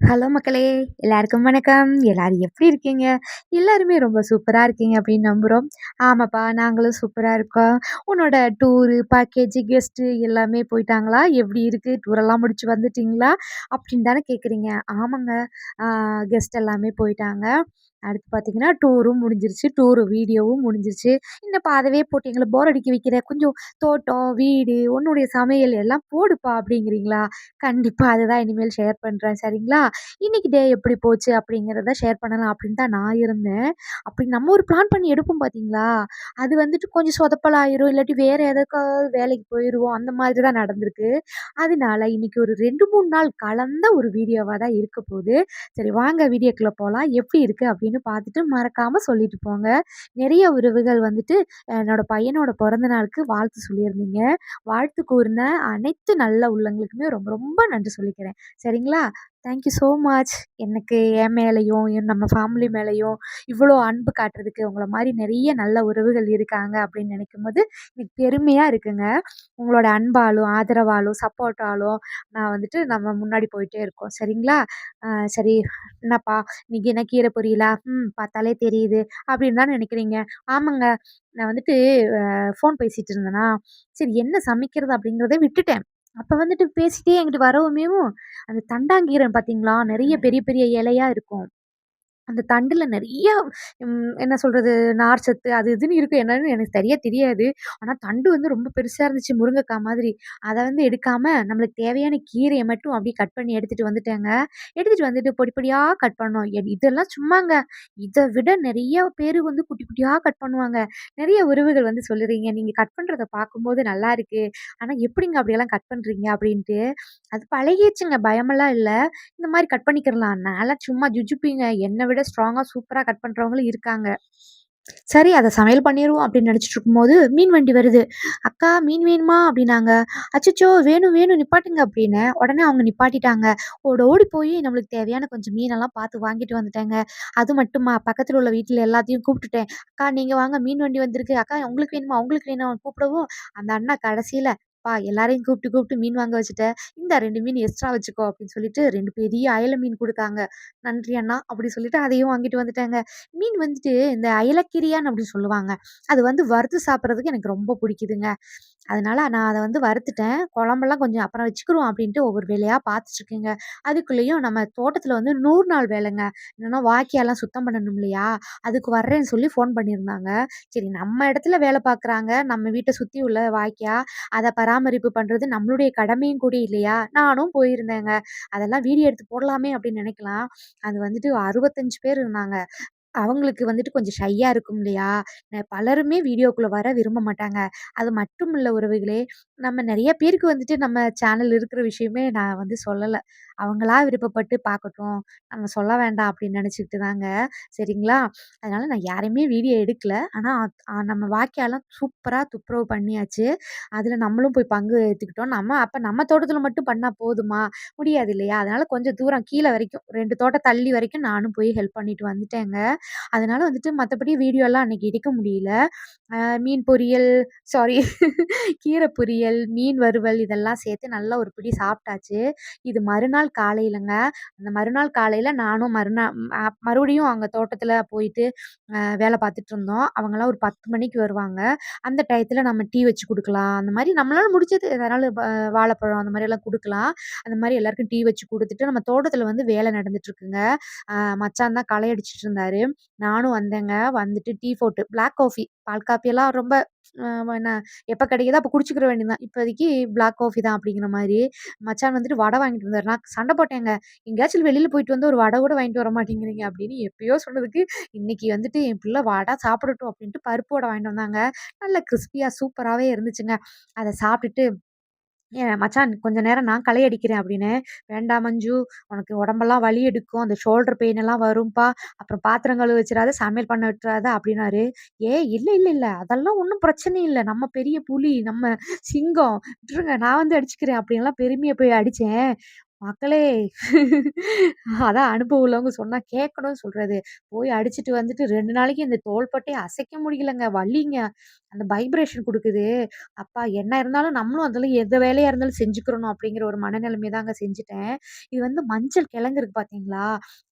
Hello மக்களே! எல்லாருக்கும் வணக்கம். எல்லாரும் எப்படி இருக்கீங்க? எல்லாருமே ரொம்ப சூப்பராக இருக்கீங்க அப்படின்னு நம்புகிறோம் ஆமாப்பா, நாங்களும் சூப்பராக இருக்கோம். உன்னோட டூரு, பேக்கேஜ், கெஸ்ட்டு எல்லாமே போயிட்டாங்களா? எப்படி இருக்குது டூரெல்லாம் முடிச்சு வந்துட்டீங்களா? அப்படின்னு தானே கேட்குறீங்க. ஆமாங்க. கெஸ்ட் எல்லாமே போயிட்டாங்க. அடுத்து பார்த்தீங்கன்னா, டூரும் முடிஞ்சிருச்சு. டூரு வீடியோவும் முடிஞ்சிருச்சு. "என்னப்பா பாதவே போட்டு எங்களை போர் அடிக்க வைக்கிற. கொஞ்சம் தோட்டம், வீடு, உன்னுடைய சமையல் எல்லாம் போடுப்பா" அப்படிங்கிறீங்களா? கண்டிப்பா அதுதான் இனிமேல் ஷேர் பண்ணுறேன் சரிங்களா? இன்னைக்கு டே எப்படி போச்சு அப்படிங்கிறத ஷேர் பண்ணலாம் அப்படின்னு தான் நான் இருந்தேன். அப்படி நம்ம ஒரு பிளான் பண்ணி எடுப்போம் பார்த்தீங்களா? அது வந்துட்டு கொஞ்சம் சொதப்பலாயிரும் இல்லாட்டி வேறு எதுக்காவது வேலைக்கு போயிடுவோம் அந்த மாதிரி தான் நடந்திருக்கு. அதனால இன்னைக்கு ஒரு 2, 3 நாள் கலந்த ஒரு வீடியோவாக தான் இருக்க போகுது சரி வாங்க வீடியோக்குள்ளே போகலாம் எப்படி இருக்குது அப்படின்னு பார்த்துட்டு மறக்காம சொல்லிட்டு போங்க. நிறைய உறவுகள் வந்துட்டு என்னோட பையனோட பிறந்த நாளுக்கு வாழ்த்து சொல்லியிருந்தீங்க. வாழ்த்து கூறின அனைத்து நல்ல உள்ளங்களுக்குமே ரொம்ப ரொம்ப நன்றி சொல்லிக்கிறேன். சரிங்களா? Thank you so much. எனக்கு என் மேலேயும் என் நம்ம ஃபேமிலி மேலேயும் இவ்வளோ அன்பு காட்டுறதுக்கு உங்களை மாதிரி நிறைய நல்ல உறவுகள் இருக்காங்க அப்படின்னு நினைக்கும்போது எனக்கு பெருமையாக இருக்குங்க. உங்களோட அன்பாலும், ஆதரவாலும், சப்போர்ட்டாலும் நான் வந்துட்டு நம்ம முன்னாடி போயிட்டே இருக்கோம். சரிங்களா? சரி என்னப்பா இன்னைக்கு என்ன கீரை பொரியலா? ம் பார்த்தாலே தெரியுது. அப்படின்னு தான் நினைக்கிறீங்க. ஆமாங்க. நான் வந்துட்டு ஃபோன் பேசிகிட்டு இருந்தேனா, சரி என்ன சமைக்கிறது அப்படிங்கிறத விட்டுட்டேன். அப்ப வந்துட்டு பேசிட்டே என்கிட்ட வரவுமேவும் அந்த தண்டாங்கீரை பார்த்தீங்களா? நெறைய பெரிய பெரிய இலையா இருக்கும். அந்த தண்டில் நிறைய என்ன என்ன நார் நார்ச்சத்து அது இதுன்னு இருக்கும். என்னன்னு எனக்கு சரியாக தெரியாது. ஆனால் தண்டு வந்து ரொம்ப பெருசாக இருந்துச்சு முருங்கைக்காய் மாதிரி. அதை வந்து எடுக்காமல் நம்மளுக்கு தேவையான கீரையை மட்டும் அப்படியே கட் பண்ணி எடுத்துகிட்டு வந்துட்டேங்க. எடுத்துகிட்டு வந்துட்டு பொடி பொடியாக கட் பண்ணோம். இதெல்லாம் சும்மாங்க. இதை விட நிறைய பேர் வந்து குட்டி குட்டியாக கட் பண்ணுவாங்க. நிறைய உறவுகள் வந்து சொல்லுறீங்க, நீங்கள் கட் பண்ணுறத பார்க்கும்போது நல்லா இருக்குது ஆனால் எப்படிங்க அப்படியெல்லாம் கட் பண்ணுறீங்க அப்படின்ட்டு. அது பழகிடுச்சுங்க பயமெல்லாம் இல்லை இந்த மாதிரி கட் பண்ணிக்கிறலாம். நல்லா சும்மா ஜுஜுப்பிங்க. என்ன விட விட ஸ்ட்ராங்காக சூப்பராக கட் பண்ணுறவங்களும் இருக்காங்க. சரி அதை சமையல் பண்ணிடுவோம் அப்படின்னு நினச்சிட்டு இருக்கும்போது, மீன் வண்டி வருது. "அக்கா மீன் வேணுமா?" அப்படின்னாங்க. அச்சச்சோ! வேணும் வேணும் நிப்பாட்டுங்க அப்படின்னு உடனே அவங்க நிப்பாட்டிட்டாங்க. ஓட ஓடி போய் நம்மளுக்கு தேவையான கொஞ்சம் மீனெல்லாம் பார்த்து வாங்கிட்டு வந்துட்டேங்க. அது மட்டுமா பக்கத்தில் உள்ள வீட்டில் எல்லாத்தையும் கூப்பிட்டுட்டேன். "அக்கா நீங்கள் வாங்க மீன் வண்டி வந்திருக்கு. அக்கா உங்களுக்கு வேணுமா? உங்களுக்கு வேணும் கூப்பிடவும், அந்த அண்ணா கடைசியில் "அப்பா எல்லாரையும் கூப்பிட்டு கூப்பிட்டு மீன் வாங்க வச்சுட்டேன் இந்த ரெண்டு மீன் எக்ஸ்ட்ரா வச்சுக்கோ" அப்படின்னு சொல்லிட்டு ரெண்டு பெரிய அயல மீன் கொடுத்தாங்க "நன்றி அண்ணா" அப்படி சொல்லிட்டு அதையும் வாங்கிட்டு வந்துட்டேங்க. மீன் வந்துட்டு இந்த அயலக்கிரியான் அப்படின்னு சொல்லுவாங்க. அது வந்து வறுத்து சாப்பிட்றதுக்கு எனக்கு ரொம்ப பிடிக்குதுங்க. அதனால நான் அதை வந்து வறுத்துட்டேன். குழம்பெல்லாம் கொஞ்சம் அப்புறம் வச்சுக்கிறோம் அப்படின்ட்டு ஒவ்வொரு வேலையாக பார்த்துட்ருக்கேங்க அதுக்குள்ளேயும் நம்ம தோட்டத்தில் வந்து நூறு நாள் வேலைங்க. என்னென்னா வாக்கியெல்லாம் சுத்தம் பண்ணணும் இல்லையா? அதுக்கு வர்றேன்னு சொல்லி ஃபோன் பண்ணியிருந்தாங்க. சரி நம்ம இடத்துல வேலை பார்க்குறாங்க. நம்ம வீட்டை சுற்றி உள்ள வாய்க்கா, அதை பராமரிப்பு பண்ணுறது நம்மளுடைய கடமையும் கூட இல்லையா? நானும் போயிருந்தேங்க. அதெல்லாம் வீடியோ எடுத்து போடலாமே அப்படின்னு நினைக்கலாம். அது வந்துட்டு 65 பேர் இருந்தாங்க. அவங்களுக்கு வந்துட்டு கொஞ்சம் ஷையாக இருக்கும் இல்லையா? பலருமே வீடியோக்குள்ளே வர விரும்ப மாட்டாங்க. அது மட்டும் இல்லை உறவுகளே, நம்ம நிறைய பேருக்கு வந்துட்டு நம்ம சேனல் இருக்கிற விஷயமே நான் வந்து சொல்லலை அவங்களா விருப்பப்பட்டு பார்க்கட்டும். நம்ம சொல்ல வேண்டாம் அப்படின்னு நினச்சிக்கிட்டு தாங்க. சரிங்களா? அதனால் நான் யாரையுமே வீடியோ எடுக்கல. ஆனால் நம்ம வாக்கியாலாம் சூப்பராக துப்புரவு பண்ணியாச்சு. அதில் நம்மளும் போய் பங்கு எடுத்துக்கிட்டோம். நம்ம அப்போ நம்ம தோட்டத்தில் மட்டும் பண்ணால் போதுமா? முடியாது இல்லையா? அதனால் கொஞ்சம் தூரம் கீழே வரைக்கும் ரெண்டு தோட்டம் தள்ளி வரைக்கும் நானும் போய் ஹெல்ப் பண்ணிட்டு வந்துட்டேங்க. அதனால வந்துட்டு மற்றபடி வீடியோலாம் அன்னைக்கு எடுக்க முடியல. மீன் பொரியல் சாரி கீரை பொரியல், மீன் வறுவல் இதெல்லாம் சேர்த்து நல்லா ஒரு பிடி சாப்பிட்டாச்சு. இது மறுநாள் காலையிலங்க. அந்த மறுநாள் காலையில் நானும் மறுநாள் மறுபடியும் அங்கே தோட்டத்தில் போயிட்டு வேலை பார்த்துட்டு இருந்தோம். அவங்களாம் ஒரு 10 மணிக்கு வருவாங்க. அந்த டயத்தில் நம்ம டீ வச்சு கொடுக்கலாம் அந்த மாதிரி நம்மளால முடிச்சது எதனாலும் வ வாழைப்பழம் அந்த மாதிரி எல்லாம் கொடுக்கலாம் அந்த மாதிரி எல்லாருக்கும் டீ வச்சு கொடுத்துட்டு நம்ம தோட்டத்தில் வந்து வேலை நடந்துட்டு இருக்குங்க. மச்சான் தான் களை அடிச்சிட்டு இருந்தாரு. நானும் வந்தேங்க. வந்துட்டு டீ போட்டு பிளாக் காஃபி, பால் காப்பியெல்லாம் ரொம்ப என்ன எப்போ கிடைக்குதோ அப்போ குடிச்சிக்கிற வேண்டியது தான். இப்போதைக்கு பிளாக் காஃபி தான் அப்படிங்கிற மாதிரி மச்சான் வந்துட்டு வடை வாங்கிட்டு வந்தார் நான் சண்டை போட்டேங்க. எங்கேயாச்சும் வெளியில் போயிட்டு வந்து ஒரு வடை கூட வாங்கிட்டு வர மாட்டேங்கிறீங்க அப்படின்னு எப்பயோ சொன்னதுக்கு, இன்னைக்கு வந்துட்டு என் பிள்ளை வடை சாப்பிடட்டும் அப்படின்ட்டு பருப்பு வடை வாங்கிட்டு வந்தாங்க. நல்ல கிறிஸ்பியாக சூப்பராகவே இருந்துச்சுங்க. அதை சாப்பிட்டுட்டு மச்சான் கொஞ்ச நேரம் நான் களை அடிக்கிறேன் அப்படின்னு "வேண்டாம் மஞ்சு, உனக்கு உடம்பெல்லாம் வலி எடுக்கும். அந்த ஷோல்டர் பெயின் எல்லாம் வரும்பா. அப்புறம் பாத்திரம் கழுவு வச்சிடாத சமையல் பண்ண விட்டுறாத" அப்படின்னாரு. "ஏய் இல்லை இல்லை இல்லை அதெல்லாம் ஒன்றும் பிரச்சனை இல்லை நம்ம பெரிய புலி, நம்ம சிங்கம். விட்டுருங்க நான் வந்து அடிச்சுக்கிறேன்" அப்படின்லாம் பெருமையை போய் அடித்தேன் மக்களே அதான் அனுபவம் உள்ளவங்க சொன்னா கேட்கணும்னு சொல்றது. போய் அடிச்சுட்டு வந்துட்டு ரெண்டு நாளைக்கு இந்த தோள்பட்டையை அசைக்க முடியலங்க. வலிங்க. அந்த வைப்ரேஷன் கொடுக்குது அப்பா என்ன இருந்தாலும் நம்மளும் அதெல்லாம் எந்த வேலையாக இருந்தாலும் செஞ்சுக்கிறணும் அப்படிங்கிற ஒரு மனநிலைமை தாங்க செஞ்சுட்டேன். இது வந்து மஞ்சள் கிழங்கு இருக்கு பார்த்தீங்களா?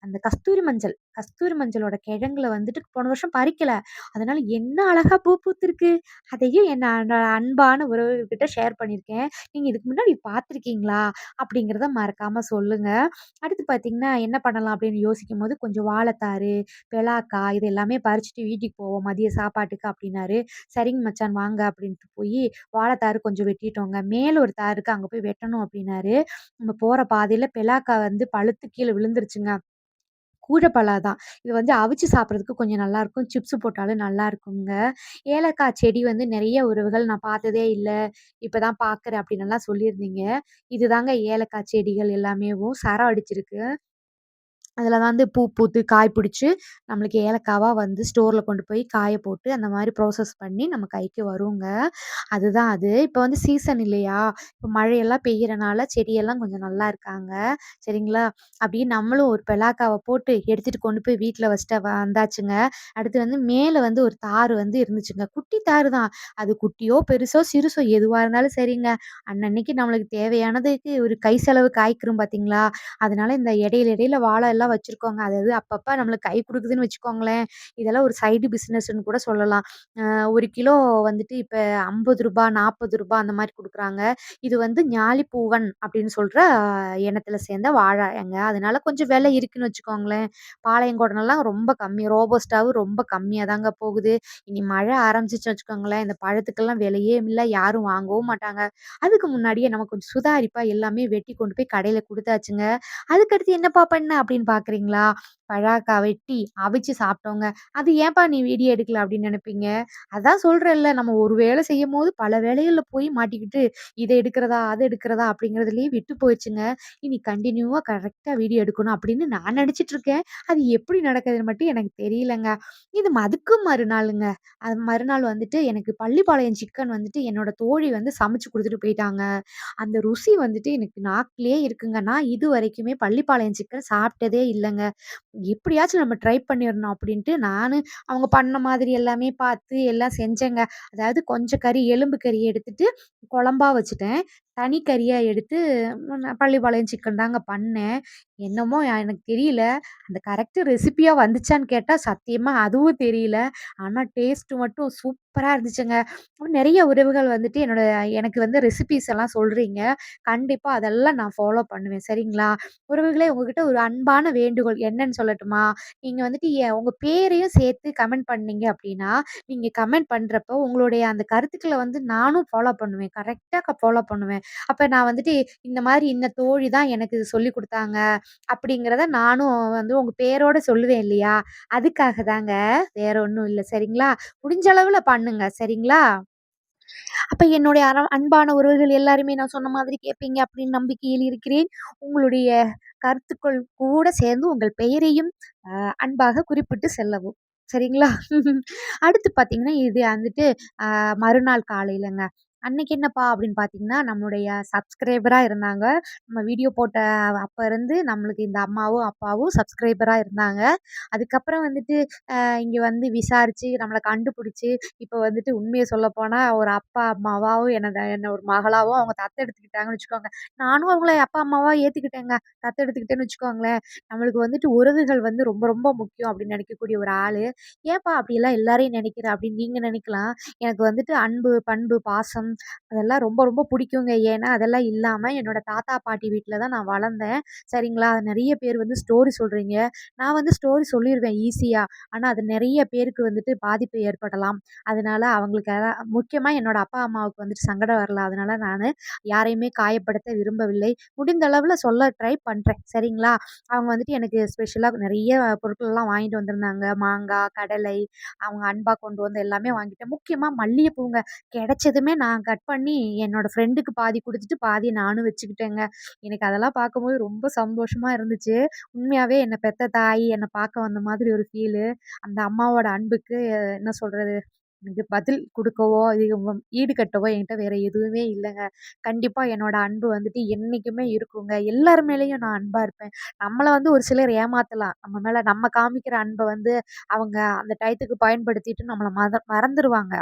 அந்த கஸ்தூரி மஞ்சள் கஸ்தூரி மஞ்சளோட கிழங்குல வந்துட்டு போன வருஷம் பறிக்கலை அதனால என்ன அழகாக பூ பூத்துருக்கு அதையும் என்னோட அன்பான உறவுகிட்ட ஷேர் பண்ணியிருக்கேன். நீங்கள் இதுக்கு முன்னாடி பார்த்துருக்கீங்களா? அப்படிங்கிறத மறக்காமல் சொல்லுங்கள் அடுத்து பார்த்தீங்கன்னா, என்ன பண்ணலாம் அப்படின்னு யோசிக்கும்போது கொஞ்சம் வாழைத்தாறு பெலாக்கா இது எல்லாமே பறிச்சுட்டு வீட்டுக்கு போவோம் மதிய சாப்பாட்டுக்கு அப்படின்னாரு. சரி சரிங்க மச்சான் வாங்க அப்படின்ட்டு போய் வாழைத்தாரு கொஞ்சம் வெட்டிட்டோங்க. மேல ஒரு தார் அங்கே போய் வெட்டணும் அப்படின்னாரு. நம்ம போகிற பாதையில் பெலாக்கா வந்து பழுத்து கீழே விழுந்துருச்சுங்க. கூழப்பழா தான். இது வந்து அவிச்சு சாப்பிட்றதுக்கு கொஞ்சம் நல்லாயிருக்கும். சிப்ஸ் போட்டாலும் நல்லாயிருக்குங்க. ஏலக்காய் செடி வந்து நிறைய உறவுகள் நான் பார்த்ததே இல்லை இப்போ தான் பார்க்குறேன் அப்படின்னெல்லாம் சொல்லியிருந்தீங்க. இதுதாங்க ஏலக்காய் செடிகள் எல்லாமேவும் சரம் அடிச்சிருக்கு. அதில வந்து பூ பூத்து காய் பிடிச்சி நம்மளுக்கு ஏலக்காவாக வந்து ஸ்டோரில் கொண்டு போய் காய போட்டு, அந்த மாதிரி ப்ராசஸ் பண்ணி நம்ம கைக்கு வருங்க. அதுதான் அது. இப்போ வந்து சீசன் இல்லையா? இப்போ மழையெல்லாம் பெய்யறனால செடியெல்லாம் கொஞ்சம் நல்லா இருக்காங்க. சரிங்களா? அப்படியே நம்மளும் ஒரு பெலாக்காவை போட்டு எடுத்துகிட்டு கொண்டு போய் வீட்டில் வச்சுட்டு வந்தாச்சுங்க. அடுத்து வந்து மேலே வந்து ஒரு தார் வந்து இருந்துச்சுங்க. குட்டி தார் தான். அது குட்டியோ, பெருசோ, சிறுசோ எதுவாக இருந்தாலும் சரிங்க. அன்னன்னைக்கு நம்மளுக்கு தேவையானதுக்கு ஒரு கை செலவு காய்க்கிறோம் பார்த்தீங்களா? அதனால இந்த இடையில இடையில வாழை எல்லாம் வச்சுருக்கோங்க அதாவது அப்பப்போ நம்மளுக்கு கை கொடுக்குதுன்னு வச்சுக்கோங்களேன். இதெல்லாம் ஒரு சைடு பிஸ்னஸ்ன்னு கூட சொல்லலாம். ஒரு கிலோ வந்துட்டு இப்போ ஐம்பது ரூபா நாற்பது ரூபா அந்த மாதிரி கொடுக்குறாங்க இது வந்து ஞாலிப்பூவன் அப்படின்னு சொல்கிற இனத்தில் சேர்ந்த வாழைங்க. அதனால கொஞ்சம் விலை இருக்குன்னு வச்சுக்கோங்களேன். பாளையங்கோடனெல்லாம் ரொம்ப கம்மி. ரோபோஸ்டாவும் ரொம்ப கம்மியாக தாங்க போகுது. இனி மழை ஆரம்பிச்சிச்சு வச்சுக்கோங்களேன், இந்த பழத்துக்கெல்லாம் விலையே இல்லை யாரும் வாங்கவும் மாட்டாங்க. அதுக்கு முன்னாடியே நம்ம கொஞ்சம் சுதாரிப்பா எல்லாமே வெட்டி கொண்டு போய் கடையில் கொடுத்தாச்சுங்க அதுக்கடுத்து என்னப்பா பண்ண அப்படின்னு பார்க்குறீங்களா? பழாக்கா வெட்டி அவிச்சு சாப்பிட்டோங்க. அது ஏன்பா நீ வீடியோ எடுக்கல அப்படின்னு நினைப்பீங்க அதான் சொல்றேன்ல நம்ம ஒரு வேலை செய்யும்போது பல வேலைகள்ல போய் மாட்டிக்கிட்டு, இத எடுக்கிறதா, அத எடுக்கிறதா அப்படிங்கிறதுலயே விட்டு போயிடுச்சுங்க இனி கன்டினியூவா கரெக்ட்டா வீடியோ எடுக்கணும் அப்படின்னு நான் நெனச்சுட்டு இருக்கேன். அது எப்படி நடக்குதுன்னு மட்டும் எனக்கு தெரியலங்க. இது அதுக்கும் மறுநாளுங்க. அது மறுநாள் வந்துட்டு எனக்கு பள்ளிப்பாளையம் சிக்கன் வந்துட்டு என்னோட தோழி வந்து சமைச்சு குடுத்துட்டு போயிட்டாங்க. அந்த ருசி வந்துட்டு எனக்கு நாக்கிலேயே இருக்குங்க. நான் இதுவரைக்குமே பள்ளிப்பாளையம் சிக்கன் சாப்பிட்டதே இல்லங்க. எப்படியாச்சும் நம்ம ட்ரை பண்ணிடணும் அப்படின்ட்டு நானு அவங்க பண்ண மாதிரி எல்லாமே பார்த்து எல்லாம் செஞ்சேங்க. அதாவது கொஞ்சம் கறி எலும்பு கறி எடுத்துட்டு குழம்பா வச்சுட்டேன். தனி கறியா எடுத்து நான் பள்ளிப்பாளையம் சிக்கன் தாங்க பண்ணேன். என்னமோ எனக்கு தெரியல. அந்த கரெக்ட் ரெசிபியா வந்துச்சான்னு கேட்டா சத்தியமா அதுவும் தெரியல. ஆனா டேஸ்ட் மட்டும் சூப்பரா இருந்துச்சுங்க. நெறைய உறவுகள் வந்துட்டு என்னோட எனக்கு வந்து ரெசிபீஸ் எல்லாம் சொல்றீங்க. கண்டிப்பா அதெல்லாம் நான் ஃபாலோ பண்ணுவேன். சரிங்களா? உறவுகளே உங்ககிட்ட ஒரு அன்பான வேண்டுகோள் என்னன்னு சொல்லட்டுமா? நீங்க வந்துட்டு எ உங்க பேரையும் சேர்த்து கமெண்ட் பண்ணீங்க அப்படின்னா, நீங்க கமெண்ட் பண்றப்போ உங்களுடைய அந்த கருத்துக்கள வந்து நானும் ஃபாலோ பண்ணுவேன். கரெக்ட்டா க ஃபாலோ பண்ணுவேன். அப்போ நான் வந்துட்டு இந்த மாதிரி இந்த தோழி தான் எனக்கு இது கொடுத்தாங்க அப்படிங்கிறத நானும் வந்து உங்கள் பேரோட சொல்லுவேன் இல்லையா? அதுக்காக தாங்க. வேற ஒன்றும் இல்லை சரிங்களா? முடிஞ்ச அளவில் பண்ணுங்க. சரிங்களா? அப்ப என்னுடைய அர அன்பான உறவுகள் எல்லாருமே நான் சொன்ன மாதிரி கேட்பீங்க அப்படின்னு நம்பிக்கையில் இருக்கிறேன். உங்களுடைய கருத்துக்கள் கூட சேர்ந்து உங்கள் பெயரையும் அன்பாக குறிப்பிட்டு செல்லவும். சரிங்களா? அடுத்து பார்த்தீங்கன்னா, இது வந்துட்டு மறுநாள் காலையிலங்க. அன்னைக்கு என்னப்பா அப்படின்னு பார்த்தீங்கன்னா, நம்மளுடைய சப்ஸ்கிரைபராக இருந்தாங்க. நம்ம வீடியோ போட்ட அப்போ இருந்து நம்மளுக்கு இந்த அம்மாவும், அப்பாவும் சப்ஸ்கிரைபராக இருந்தாங்க. அதுக்கப்புறம் வந்துட்டு இங்கே வந்து விசாரித்து நம்மளை கண்டுபிடிச்சி இப்போ வந்துட்டு உண்மையை சொல்லப்போனால் ஒரு அப்பா, அம்மாவாகவும் என்னை என்ன ஒரு மகளாகவும் அவங்க தத்தெடுத்துக்கிட்டாங்கன்னு வச்சுக்கோங்க. நானும் அவங்கள அப்பா, அம்மாவா ஏத்துக்கிட்டேங்க. தத்தெடுத்துக்கிட்டேன்னு வச்சுக்கோங்களேன். நம்மளுக்கு வந்துட்டு உறவுகள் வந்து ரொம்ப ரொம்ப முக்கியம் அப்படின்னு நினைக்கக்கூடிய ஒரு ஆள் ஏன்ப்பா அப்படியெல்லாம் எல்லாரையும் நினைக்கிற அப்படின்னு நீங்கள் நினைக்கலாம். எனக்கு வந்துட்டு அன்பு, பண்பு, பாசம் அதெல்லாம் ரொம்ப ரொம்ப பிடிக்குங்க. ஏன்னா அதெல்லாம் இல்லாமல் என்னோட தாத்தா, பாட்டி வீட்டில் தான் நான் வளர்ந்தேன். சரிங்களா? நிறைய பேர் வந்து ஸ்டோரி சொல்கிறீங்க நான் வந்து ஸ்டோரி சொல்லிருவேன் ஈஸியாக ஆனால் அது நிறைய பேருக்கு வந்துட்டு பாதிப்பு ஏற்படலாம். அதனால அவங்களுக்கு முக்கியமாக முக்கியமா என்னோட அப்பா, அம்மாவுக்கு வந்துட்டு சங்கடம் வரலாம். அதனால் நான் யாரையுமே காயப்படுத்த விரும்பவில்லை. முடிந்த அளவில் சொல்ல ட்ரை பண்ணுறேன் சரிங்களா? அவங்க வந்துட்டு எனக்கு ஸ்பெஷலாக நிறைய பொருட்கள்லாம் வாங்கிட்டு வந்திருந்தாங்க. மாங்காய், கடலை அவங்க அன்பாக கொண்டு வந்து எல்லாமே வாங்கிட்டேன். முக்கியமாக மல்லிகைப்பூங்க. கிடைச்சதுமே நான் கட் பண்ணி என்னோட ஃப்ரெண்டுக்கு பாதி கொடுத்துட்டு பாதியை நானும் வச்சுக்கிட்டேங்க. எனக்கு அதெல்லாம் பார்க்கும்போது ரொம்ப சந்தோஷமா இருந்துச்சு. உண்மையாவே என்னை பெத்த தாய் என்னை பார்க்க வந்த மாதிரி ஒரு ஃபீலு. அந்த அம்மாவோட அன்புக்கு என்ன சொல்றது? எனக்கு பதில் கொடுக்கவோ இது ஈடுகட்டவோ என்கிட்ட வேற எதுவுமே இல்லைங்க கண்டிப்பா என்னோட அன்பு வந்துட்டு என்றைக்குமே இருக்குங்க. எல்லார் மேலேயும் நான் அன்பா இருப்பேன். நம்மளை வந்து ஒரு சிலர் ஏமாத்தலாம். நம்ம மேல நம்ம காமிக்கிற அன்பை வந்து அவங்க அந்த டயத்துக்கு பயன்படுத்திட்டு நம்மளை மத மறந்துடுவாங்க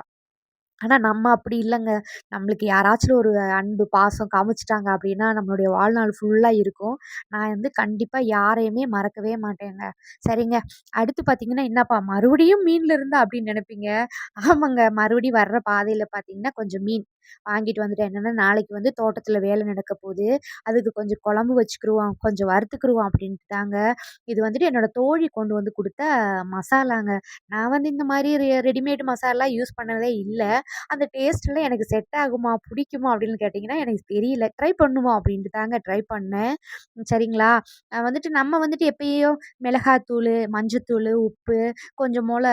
ஆனால் நம்ம அப்படி இல்லைங்க நம்மளுக்கு யாராச்சும் ஒரு அன்பு, பாசம் காமிச்சிட்டாங்க அப்படின்னா, நம்மளுடைய வாழ்நாள் ஃபுல்லாக இருக்கும். நான் வந்து கண்டிப்பாக யாரையுமே மறக்கவே மாட்டேங்க. சரிங்க. அடுத்து பார்த்தீங்கன்னா, "என்னப்பா மறுபடியும் மீனில் இருந்தா?" அப்படின்னு நினைப்பீங்க ஆமாங்க. மறுபடியும் வர்ற பாதையில் பார்த்தீங்கன்னா, கொஞ்சம் மீன் வாங்கிட்டு வந்துட்டேன். என்னென்னா நாளைக்கு வந்து தோட்டத்தில் வேலை நடக்க போகுது அதுக்கு கொஞ்சம் குழம்பு வச்சுக்கிருவோம், கொஞ்சம் வறுத்துக்கிருவோம் அப்படின்ட்டு தாங்க. இது வந்துட்டு என்னோட தோழி கொண்டு வந்து கொடுத்த மசாலாங்க. நான் வந்து இந்த மாதிரி ரெ ரெடிமேட் மசாலா யூஸ் பண்ணதே இல்லை அந்த டேஸ்ட்லாம் எனக்கு செட் ஆகுமா? பிடிக்குமா? அப்படின்னு கேட்டிங்கன்னா எனக்கு தெரியல. ட்ரை பண்ணுவோம் அப்படின்ட்டு தாங்க ட்ரை பண்ணேன். சரிங்களா? வந்துட்டு நம்ம வந்துட்டு எப்பயும் மிளகாத்தூள் மஞ்சத்தூள் உப்பு, கொஞ்சம் போல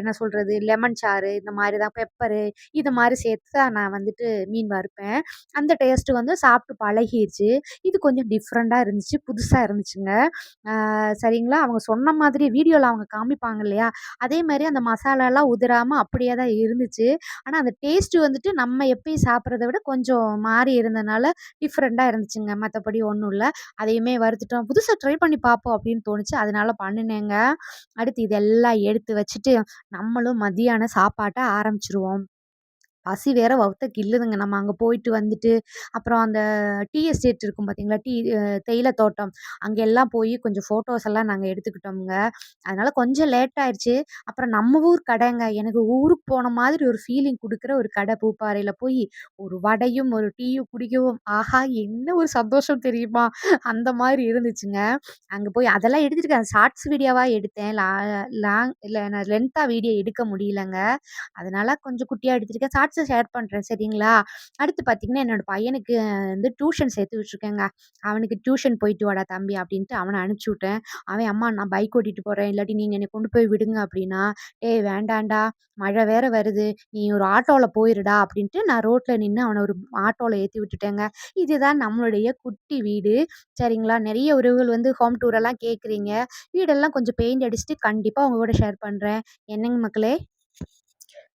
என்ன சொல்கிறது லெமன் சாறு இந்த மாதிரி தான் பெப்பரு இது மாதிரி சேர்த்து தான் நான் வந்துட்டு மீன் வறுப்பேன். அந்த டேஸ்ட்டு வந்து சாப்பிட்டு பழகிடுச்சு இது கொஞ்சம் டிஃப்ரெண்ட்டாக இருந்துச்சு. புதுசாக இருந்துச்சுங்க. சரிங்களா? அவங்க சொன்ன மாதிரி வீடியோவில் அவங்க காமிப்பாங்க இல்லையா? அதே மாதிரி அந்த மசாலாலாம் உதிராமல் அப்படியே தான் இருந்துச்சு. ஆனால் அந்த டேஸ்ட்டு வந்துட்டு நம்ம எப்பயும் சாப்பிட்றத விட கொஞ்சம் மாறி இருந்தனால டிஃப்ரெண்ட்டாக இருந்துச்சுங்க. மற்றபடி ஒன்றும் இல்லை அதையுமே வறுத்துட்டோம். புதுசாக ட்ரை பண்ணி பார்ப்போம் அப்படின்னு தோணுச்சு. அதனால பண்ணுனேங்க. அடுத்து இதெல்லாம் எடுத்து வச்சுட்டு, நம்மளும் மதியான சாப்பாட்டை ஆரம்பிச்சிருவோம் பசி வேற வவுத்த கில்லுதுங்க. நம்ம அங்க போயிட்டு வந்துட்டு, அப்புறம் அந்த டீ எஸ்டேட் இருக்கும் பார்த்தீங்களா? டீ தேயிலை தோட்டம். அங்க எல்லாம் போய் கொஞ்சம் ஃபோட்டோஸ் எல்லாம் நாங்க எடுத்துக்கிட்டோம்ங்க. அதனால கொஞ்சம் லேட் ஆயிடுச்சு அப்புறம் நம்ம ஊர் கடைங்க. எனக்கு ஊருக்கு போன மாதிரி ஒரு ஃபீலிங் கொடுக்குற ஒரு கடை பூப்பாறையில போய் ஒரு வடையும், ஒரு டீயும் குடிக்கவும், ஆஹா! என்ன ஒரு சந்தோஷம் தெரியுமா? அந்த மாதிரி இருந்துச்சுங்க. அங்க போய் அதெல்லாம் எடுத்துருக்கேன். ஷார்ட்ஸ் வீடியோவா எடுத்தேன். லா லாங் இல்லை நான் லென்த்தா வீடியோ எடுக்க முடியலங்க. அதனால கொஞ்சம் குட்டியா எடுத்திருக்கேன். ஷார்ட்ஸ் ஷேர் பண்ணுறேன் சரிங்களா? அடுத்து பார்த்தீங்கன்னா, என்னோட பையனுக்கு வந்து டியூஷன் சேர்த்து விட்டுருக்கேங்க. அவனுக்கு "டியூஷன் போயிட்டு வாடா தம்பி" அப்படின்ட்டு அவனை அனுப்பிச்சி விட்டேன். அவன் "அம்மா நான் பைக் ஓட்டிட்டு போகிறேன் இல்லாட்டி நீங்கள் என்னை கொண்டு போய் விடுங்க" அப்படின்னா, டேய் வேண்டாண்டா மழை வேற வருது. நீ ஒரு ஆட்டோவில் போயிருடா" அப்படின்ட்டு நான் ரோட்டில் நின்று அவனை ஒரு ஆட்டோவில் ஏற்றி விட்டுட்டேங்க. இதுதான் நம்மளுடைய குட்டி வீடு. சரிங்களா? நிறைய உறவுகள் வந்து ஹோம் டூரெல்லாம் கேட்குறீங்க. வீடெல்லாம் கொஞ்சம் பெயிண்ட் அடிச்சுட்டு கண்டிப்பாக உங்கள் கூட ஷேர் பண்ணுறேன் என்னங்க மக்களே!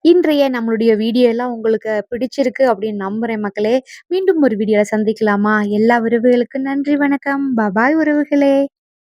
இன்றைய நம்மளுடைய வீடியோ எல்லாம் உங்களுக்கு பிடிச்சிருக்கு அப்படின்னு நம்புறேன் மக்களே. மீண்டும் ஒரு வீடியோவில் சந்திக்கலாமா? எல்லா உறவுகளுக்கும் நன்றி, வணக்கம். பபாய் உறவுகளே!